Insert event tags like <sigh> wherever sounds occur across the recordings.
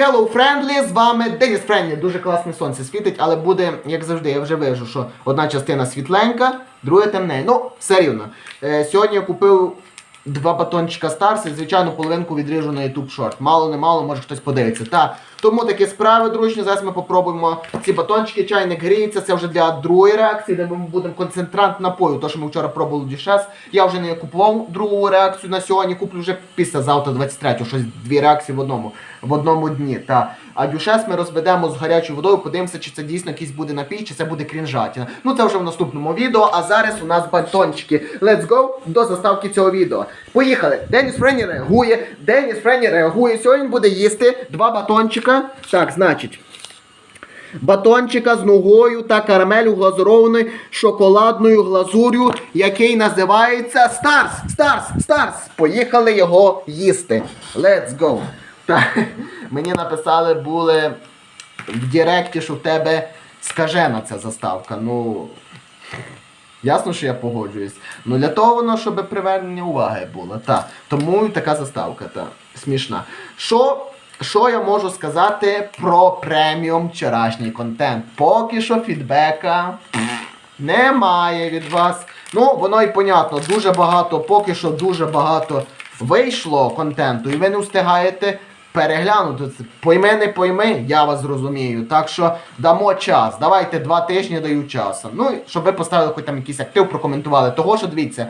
Hello Friendly, з вами Деніс Френді Дуже класне сонце світить, але буде, як завжди, я вже вижу, що одна частина світленька, друга темне. Ну, все рівно. Е, сьогодні я купив два батончика Старс і, звичайно, половинку відріжу на YouTube Short. Мало не мало, може хтось подивиться. Та, тому такі справи, дружні. Зараз ми попробуємо ці батончики. Чайник гріється. Це вже для другої реакції, де ми будемо концентрант напою. То, що ми вчора пробували дюшес. Я вже не купував другу реакцію на сьогодні. Куплю вже після завтра, 23-го. Щось дві реакції в одному в одному дні. Та. А дюшес ми розведемо з гарячою водою, подивимося, чи це дійсно якийсь буде напій, чи це буде крінжатіна. Ну це вже в наступному відео. А зараз у нас батончики. Let's go до заставки цього відео. Поїхали. Деніс Френі реагує. Деніс Френі реагує. Сьогодні буде їсти два батончика. Так, значить. Батончика з ногою та карамелю глазурованою шоколадною глазур'ю, який називається Старс! Старс! Старс! Поїхали його їсти. Let's go! Так, мені написали були в Директі, що в тебе скажена ця заставка. Ну. Ясно, що я погоджуюсь. Ну для того воно, щоб привернення уваги було. Та. Тому така заставка, та. смішна. Що, що я можу сказати про преміум вчорашній контент? Поки що фідбека немає від вас. Ну, воно і понятно, дуже багато, поки що дуже багато вийшло контенту, і ви не встигаєте переглянути. це. Пойми, не пойми, я вас зрозумію. Так що дамо час. Давайте два тижні даю часу. Ну, щоб ви поставили хоч там якийсь актив, прокоментували. Того, що дивіться.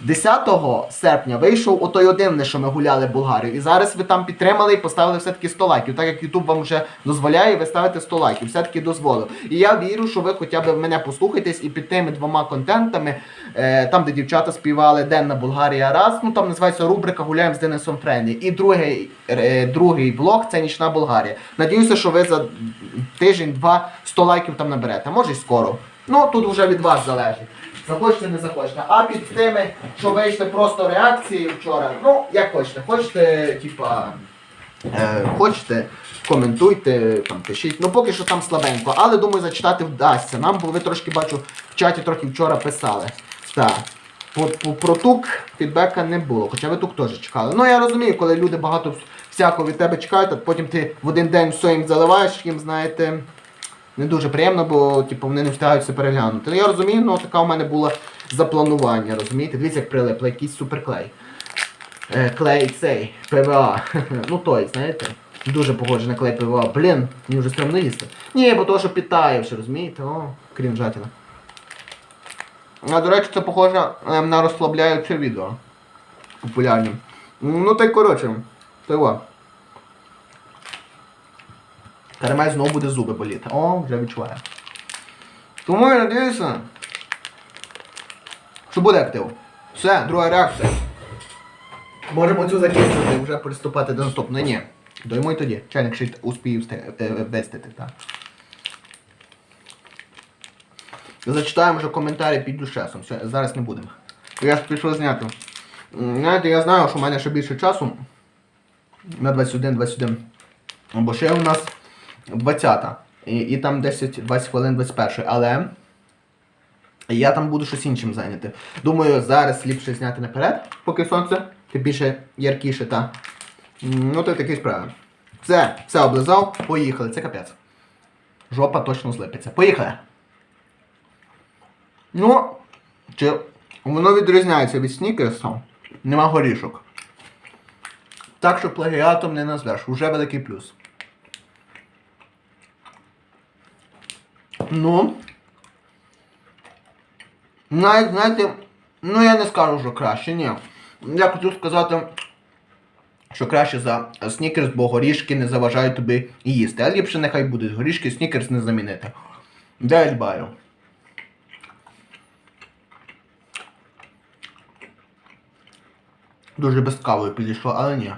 10 серпня вийшов отой один, що ми гуляли в Болгарію. І зараз ви там підтримали і поставили все-таки 100 лайків. Так як YouTube вам вже дозволяє, ви ставите 100 лайків. Все-таки дозволив. І я вірю, що ви хоча б мене послухаєтесь і під тими двома контентами, е, там, де дівчата співали Денна Болгарія раз, ну там називається рубрика Гуляємо з Денисом Френлі. І другий, е, другий влог це Нічна Болгарія. Надіюся, що ви за тиждень-два 100 лайків там наберете. Може й скоро. Ну тут вже від вас залежить. Захочете, не захочете. А під тими, що вийшли просто реакції вчора, ну, як хочете. Хочете, типа. Е, хочете, коментуйте, там, пишіть. Ну поки що там слабенько, але думаю, зачитати вдасться. Нам, бо ви трошки бачу, в чаті трохи вчора писали. Так. Про тук фідбека не було, хоча ви тук теж чекали. Ну я розумію, коли люди багато всякого від тебе чекають, а потім ти в один день все їм заливаєш, їм, знаєте, не дуже приємно, бо типу, вони не встигають переглянути. Ну я розумію, ну така у мене була запланування, розумієте? Дивіться, як прилипло, якийсь суперклей. Е, клей цей, ПВА. <laughs> ну той, знаєте? Дуже похожий на клей ПВА. Блін, мені вже стрімно їсти. Ні, бо того, що підтаївши, розумієте? О, крінжатіна. А до речі, це похоже ем, на розслабляюче відео. Популярні. Ну та й коротше. То його. Карамель знову буде зуби боліти. О, вже відчуваю. Тому я надіюся, що буде актив. Все, друга реакція. Можемо цю закінчити, вже приступати до наступної. Ні. Доймо й тоді. Чайник ще успію е, е, вестити, так. Зачитаємо вже коментарі під душесом. Все, зараз не будемо. Я ж пішов зняти. Знаєте, я знаю, що в мене ще більше часу. На 21-21. Бо ще у нас 20 і, і там 10-20 хвилин 21-ї. але я там буду щось іншим зайняти. Думаю, зараз ліпше зняти наперед, поки сонце, тим більше яркіше, та. Ну то й такі справи. Все, все облизав, поїхали, це капець. Жопа точно злипиться. Поїхали! Ну, чи воно відрізняється від снікерса, нема горішок. Так що плагіатом не назвеш, уже великий плюс. Ну. Навіть, знаєте, ну я не скажу, що краще, ні. Я хотів сказати, що краще за снікерс, бо горішки не заважають тобі їсти. А ліпше нехай будуть горішки, снікерс не замінити. Де я дбаю? Дуже без кави підійшло, але ні.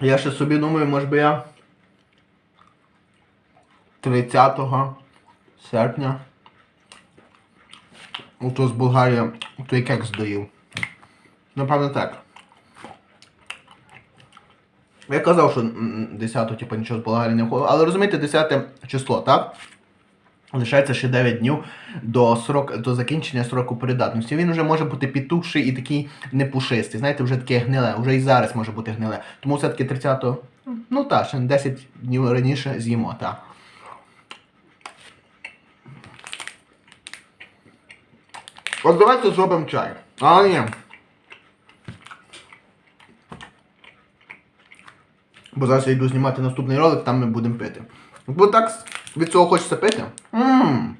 Я ще собі думаю, може би я 30 серпня ото з Болгарії той кекс доїв. Напевно так. Я казав, що м, 10 типу, нічого з Болгарії не входило, Але розумієте, 10 число, так? Лишається ще 9 днів до, срок, до закінчення сроку придатності. Він вже може бути підтухший і такий непушистий. Знаєте, вже таке гниле, вже і зараз може бути гниле. Тому все-таки 30-го, ну так, ще 10 днів раніше з'їмо, так. От давайте зробимо чай. А ні. Бо зараз я йду знімати наступний ролик, там ми будемо пити. Бо так від цього хочеться пити. Ммм.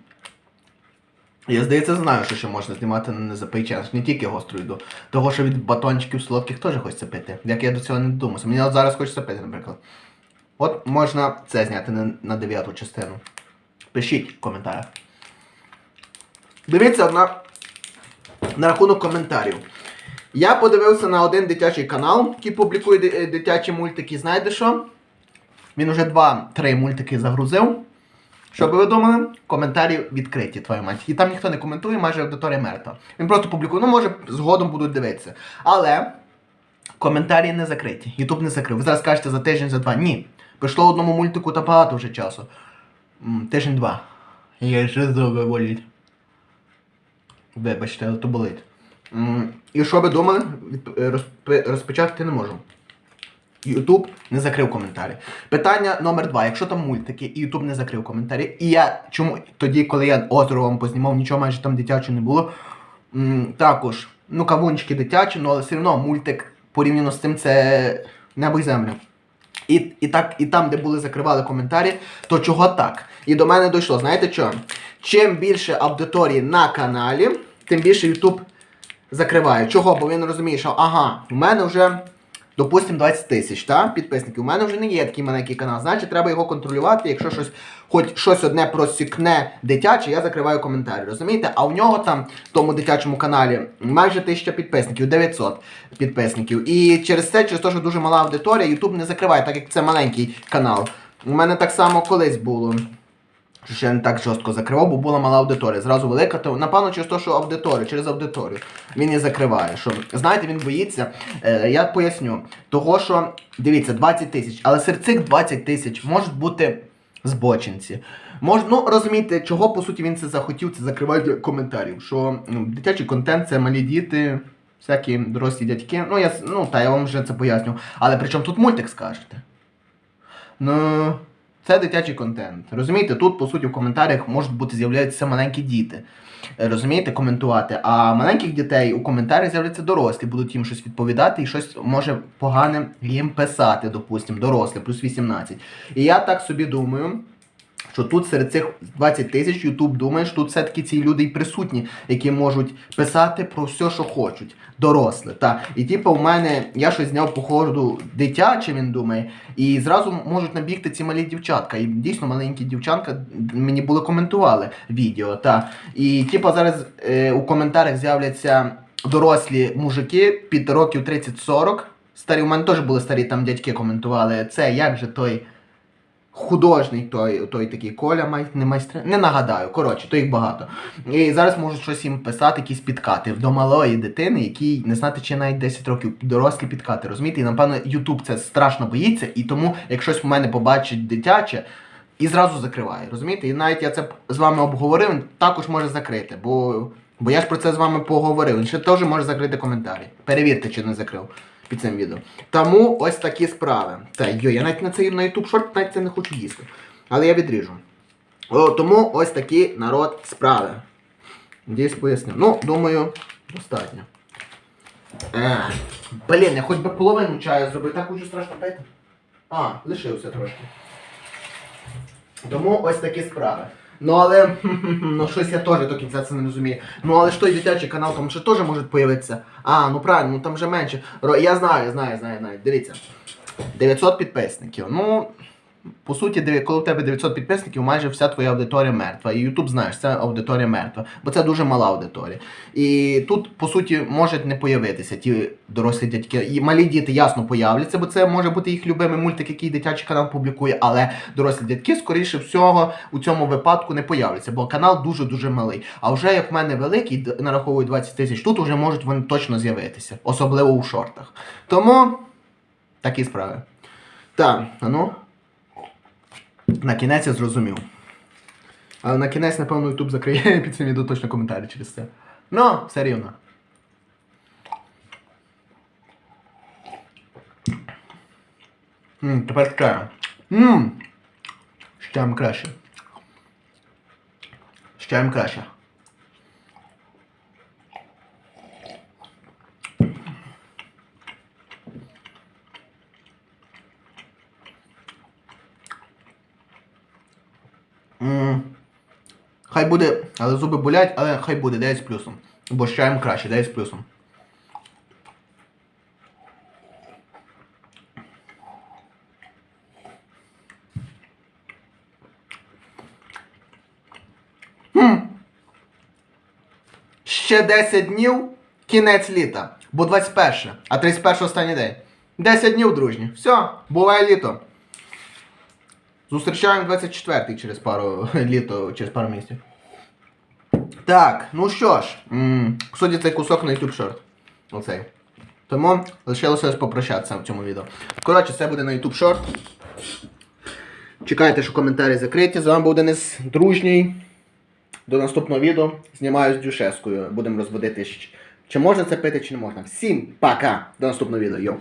Я здається знаю, що ще можна знімати на час, не тільки гостру йду. Того, що від батончиків солодких теж хочеться пити. Як я до цього не додумався. Мені от зараз хочеться пити, наприклад. От можна це зняти на, на дев'яту частину. Пишіть в коментарях. Дивіться на, на рахунок коментарів. Я подивився на один дитячий канал, який публікує е, дитячі мультики. Знаєте що? Він уже два-три мультики загрузив. Що би ви думали? Коментарі відкриті, твою мать. І там ніхто не коментує, майже аудиторія мертва. Він просто публікує, ну може згодом будуть дивитися. Але коментарі не закриті. Ютуб не закрив. Ви зараз кажете за тиждень, за два. Ні. Пройшло одному мультику та багато вже часу. Тиждень-два. Я ще зуби боліть. Вибачте, але то болить. І що ви думали? Е, Розпочати не можу. Ютуб не закрив коментарі. Питання номер два. Якщо там мультики і Ютуб не закрив коментарі, і я чому тоді, коли я озеро вам познімав, нічого майже там дитячого не було. М, також, ну, кавунчики дитячі, ну але все одно мультик порівняно з цим це небо й земля. І, і, так, і там, де були закривали коментарі, то чого так? І до мене дійшло, знаєте що? Чим більше аудиторії на каналі, тим більше YouTube закриває. Чого? Бо він розуміє, що ага, у мене вже, допустимо, 20 тисяч та, підписників. У мене вже не є такий маленький канал. Значить, треба його контролювати. Якщо щось, хоч щось одне просікне дитяче, я закриваю коментарі. Розумієте? А у нього там, в тому дитячому каналі, майже 1000 підписників, 900 підписників. І через це, через те, що дуже мала аудиторія, YouTube не закриває, так як це маленький канал. У мене так само колись було. Що ще не так жорстко закривав, бо була мала аудиторія. Зразу велика, то напевно через те, що аудиторія, через аудиторію. Він і закриває. Що, знаєте, він боїться. Е, я поясню. Того, що, дивіться, 20 тисяч, але серед цих 20 тисяч можуть бути збочинці. Мож, ну, розумієте, чого по суті він це захотів, це закривати для коментарів. Що ну, дитячий контент це малі діти, всякі дорослі дядьки. Ну, я, ну, та я вам вже це поясню. Але при чому тут мультик скажете? Ну, це дитячий контент. Розумієте, тут, по суті, в коментарях можуть бути з'являються маленькі діти. Е, Розумієте, коментувати. А маленьких дітей у коментарях з'являться дорослі, будуть їм щось відповідати і щось може погане їм писати, допустимо, дорослі, плюс 18. І я так собі думаю. Що тут серед цих 20 тисяч Ютуб думає, що тут все-таки ці люди і присутні, які можуть писати про все, що хочуть. Дорослі. Та. І типу, у мене я щось зняв по ходу дитяче, він думає, і зразу можуть набігти ці малі дівчатка. І дійсно маленькі дівчатка мені були коментували відео. Та. І типу, зараз е, у коментарях з'являться дорослі мужики під років 30-40. Старі, у мене теж були старі там дядьки коментували. Це як же той художник той, той такий Коля май, не майстер, не нагадаю. Коротше, то їх багато. І зараз можуть щось їм писати, якісь підкати до малої дитини, якій не знати, чи навіть 10 років дорослі підкати. Розумієте? І напевно Ютуб це страшно боїться, і тому, як щось в мене побачить дитяче. І зразу закриває, розумієте? І навіть я це з вами обговорив, він також може закрити, бо, бо я ж про це з вами поговорив. Він ще теж може закрити коментарі. Перевірте, чи не закрив під цим відео. Тому ось такі справи. Та йо, я навіть на цей на YouTube шорт навіть це не хочу їсти. Але я відріжу. О, тому ось такі народ справи. Надіюсь, пояснив. Ну, думаю, достатньо. Е, блін, я хоч би половину чаю зробив, так уже страшно пити. А, лишився трошки. Тому ось такі справи. Ну але <laughs> ну щось я теж до кінця це не розумію. Ну але ж той дитячий канал там ще теж може появитися. А, ну правильно, ну там вже менше. Я знаю, я знаю, знаю, знаю. Дивіться. 900 підписників. Ну, по суті, коли у тебе 900 підписників, майже вся твоя аудиторія мертва. І YouTube знаєш, це аудиторія мертва, бо це дуже мала аудиторія. І тут, по суті, можуть не появитися ті дорослі дядьки. І малі діти ясно появляться, бо це може бути їх любимий мультик, який дитячий канал публікує, але дорослі дядьки, скоріше всього, у цьому випадку не появляться, бо канал дуже-дуже малий. А вже як в мене великий, нараховую 20 тисяч, тут вже можуть вони точно з'явитися, особливо у шортах. Тому такі справи. Так, ну. На кінець я зрозумів. Але на кінець, напевно, YouTube закриє <laughs> під цим відео точно коментарі через це. Ну, все рівно. М, тепер з Ммм. Мм. З краще. Ще краще. Хай буде, але зуби болять, але хай буде 9 з плюсом. Бо з краще, 9 з плюсом. Хм. Ще 10 днів, кінець літа. Бо 21, а 31 останній день. 10 днів, дружні. Все, буває літо. Зустрічаємо 24-й через пару літо, через пару місяців. Так, ну що ж, м, судді цей кусок на YouTube Short. Оцей. Тому лишилося попрощатися в цьому відео. Коротше, це буде на YouTube Short. Чекайте, що коментарі закриті. З вами був Денис Дружній. До наступного відео. Знімаю з дюшескою. Будемо розводити, чи можна це пити, чи не можна. Всім пока! До наступного відео. Йоу.